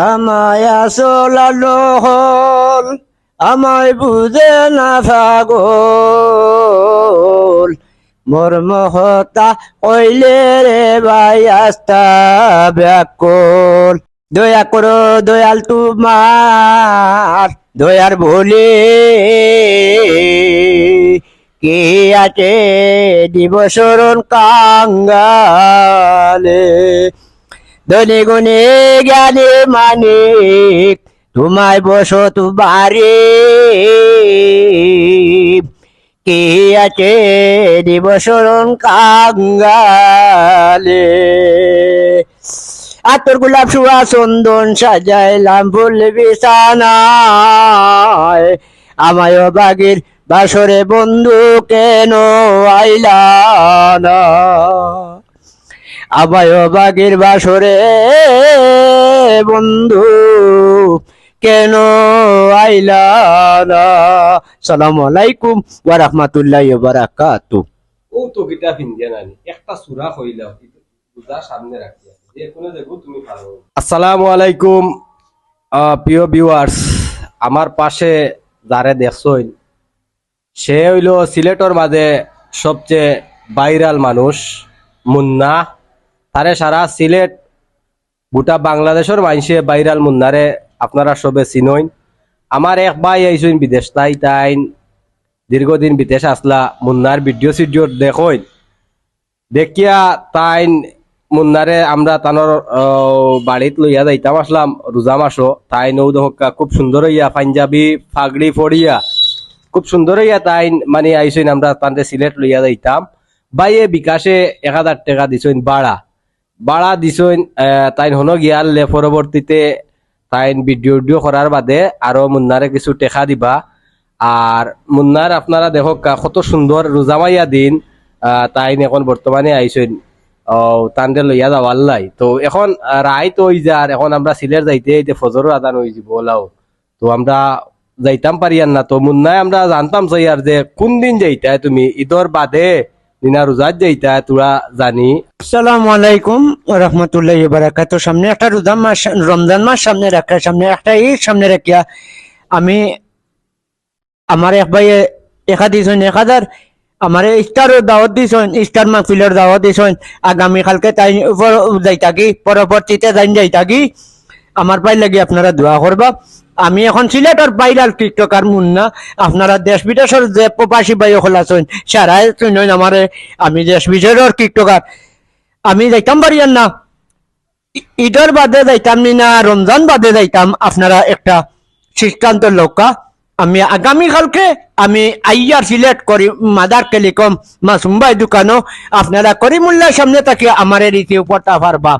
আমায় আসলালো হল আমায় বুঝে না ফাগল মোর মহতা কইলে রে ভাই আস্তা ব্যাকল। দয়া করো দয়াল তোমার, দয়ার বলে কে আছে দিবসরণ কাঙ্গালে? ধনী গুণে জ্ঞানী মানিক, তোমায় বসত বাড়ি। কে আছে দিবসরণ কাঙ্গালে আতর গোলাপ সুয়া চন্দন সাজাইলাম ফুল বিছানায়। আমায় বাগির বাসরে বন্ধু কেন আইলা না? আবায় বাগির বাসরে বন্ধু কেন আইলা না? সালাম আলাইকুম ওয়া রাহমাতুল্লাহি ওয়া বারাকাতুহু। ও তো গিটা ফিন্দিয়া নানি একটা সুরা সামনে রাখিয়া যে কোনো দেখো তুমি পারো আসসালামু আলাইকুম প্রিয় ভিউয়ার্স আমার পাশে যারে দেখছইন সে হইল সিলেটর মাঝে সবচেয়ে ভাইরাল মানুষ মুন্না। তারে সারা সিলেট, গোটা বাংলাদেশের মানুষে বাইরাল মুন্নারে আপনারা সবে চিনইন। আমার এক ভাই আইসইন বিদেশ, তাই তাইন দীর্ঘদিন বিদেশ আসলা, মুন্নার ভিডিও সিডিও দেখইন। দেখিয়া তাইন মুন্নারে আমরা তানোর বাড়িত লইয়া যাইতাম আসলাম রোজা মাসো তাই নৌ দহকা খুব সুন্দর হইয়া, পাঞ্জাবি ফাগড়ি ফড়িয়া খুব সুন্দর হইয়া তাইন মানে আইসইন আমরা তানতে সিলেট লইয়া যাইতাম। বাইয়ে বিকাশে এক হাজার টাকা দিছইন বাড়া বাড়া দিছইন তাইন হনো গিয়ালে পরবর্তীতে তাইন ভিডিও ভিডিও করার বাদে আরও মুন্নারে কিছু টেকা দিবা। আর মুন্নার আপনারা দেখো কত সুন্দর রোজামাইয়া দিন তাইন এখন বর্তমানে আইসইন তান্ডে লইয়া যাওয়ার লাই তো এখন আহ, রায় তো ওই যার এখন আমরা সিলেট যাইতে যাইতে ফজরও আদান হয়ে যাব ওলাও। তো আমরা যাইতাম পারিয়ান না তো মুন্নায় আমরা জানতাম চাই আর যে কোন দিন যাইতা তুমি? ঈদর বাদে দিনা রোজাত যাইতা তোরা জানি। আলাইকুম রাহমাতুল্লাহি ওয়া বারাকাতুহু। সামনে একটা রোজা মাস, রমজান মাস সামনে রাখা, সামনে একটা ঈদ সামনে রাখিয়া আমি আমার এক ভাই একা দিছেন এক হাজার আমার ইস্টার দাওয়াত দিছেন ইস্টার মাহফিলের দাওয়াত দিছেন আগামী কালকে তাই যাই থাকি পরবর্তীতে যাই যাই থাকি আমার পাই লাগি আপনারা দোয়া করবা। আমি এখন সিলেটর বাইরাল টিকটকার মুন্না। আপনারা দেশ বিদেশের যে প্রবাসী ভাই খোলা আছেন সারাই শুনেন আমার, আমি দেশ বিদেশের টিকটকার। আমি যাইতাম পারিয়ান না। ঈদের বাদে যাইতাম না রমজান বাদে যাইতাম। আপনারা একটা সিদ্ধান্ত লৌকা। আমি আগামীকালকে আমি আইয়ার সিলেক্ট করি, মাদার টেলিকম মাসুম্বাই দোকানও। আপনারা করিমুল্লার সামনে থাকি আমার রীতি উপরটা পারবা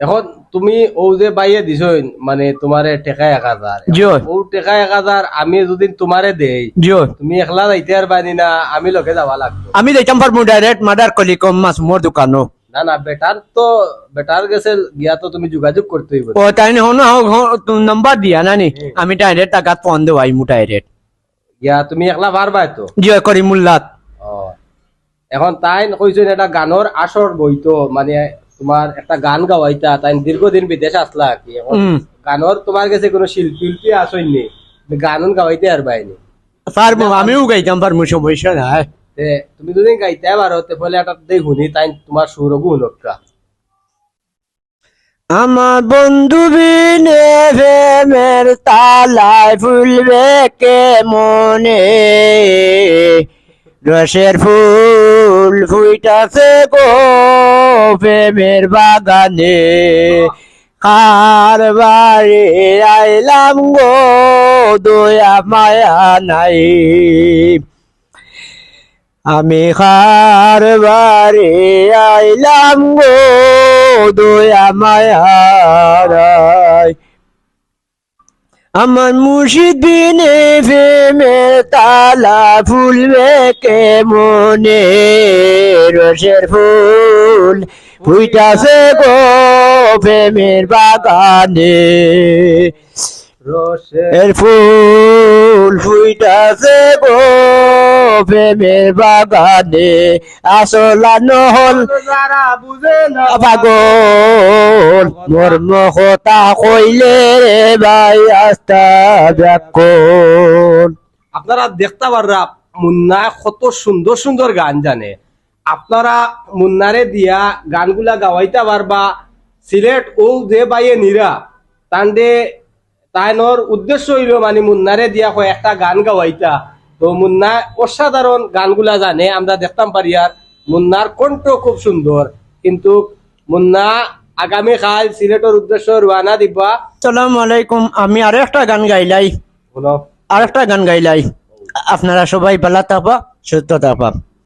এখন তুমি ও যে বাইয়ে দিছইন মানে তোমারে টেকা এক হাজার ও টেকা এক হাজার আমি যদি তোমারে দেই তুমি একলা যাইতে আর বানি না আমি লগে যাওয়া লাগতো আমি যাইতাম পারব ডাইরেক্ট মাদার টেলিকম মাসুমর দোকানও না না বেটার তো বেটার গেছে গিয়া তো তুমি যোগাযোগ করতে হইব ও তাই হন নাম্বার দিয়া নানি আমি ডাইরেক্ট টাকা ফোন দেওয়াই মু ডাইরেক্ট গিয়া তুমি একলা পারবাই তো জিও করিমুল্লাত এখন তাই কইছেন এটা গানের আসর বইতো মানে তোমার একটা গান গাওয়াইতা তাই দীর্ঘদিন বিদেশ আসলা কি। গানের তোমার কাছে কোনো শিল্পী শিল্পী আসইনি গানন গাওয়াইতে আর বাইনি পারব আমিও গাইতাম পারব সমস্যা নাই তে তুমি যদি গাইতে পারো তে বলে একটা দেই শুনি তাই তোমার সুরগু হুনকা আমার বন্ধু বিনে প্রেমের তালায় ফুলবে কে মনে রসের ফুল ফুইটাছে গো প্রেমের বাগানে। কার বাড়ি আইলাম গো দয়া মায়া নাই। আমি খার বারে আইলাম গো দয়া মায়ারাই আমার মুর্শিদ বিনে ফেমে তালা ফুলবে কে মনে রসের ফুল ফুইটাছে গো প্রেমের বাগানে। এর ফুল ফুইটাছে গো প্রেমের বাগানে। আসলানো হল পাগল। মর্ম কথা কইলে রে ভাই আস্তা ব্যাকল। আপনারা দেখতে পাররা মুন্না কত সুন্দর সুন্দর গান জানে। আপনারা মুন্নারে দিয়া গানগুলা গাওয়াইতে পারবা। সিলেট ও যে বাইয়ে নিরা তান্ডে তাইনর উদ্দেশ্য হইল মানে মুন্নারে দিয়া একটা গান গাওয়াইতা তো মুন্না অসাধারণ গানগুলা জানে আমরা দেখতাম পারি আর মুন্নার কণ্ঠ খুব সুন্দর। কিন্তু মুন্না আগামী কাল সিলেটের উদ্দেশ্য রওনা দিবা। আসসালামু আলাইকুম আমি আরও একটা গান গাইলাই। আর একটা গান গাইলাই। আপনারা সবাই ভালো থাকবা সুস্থ থাকবা।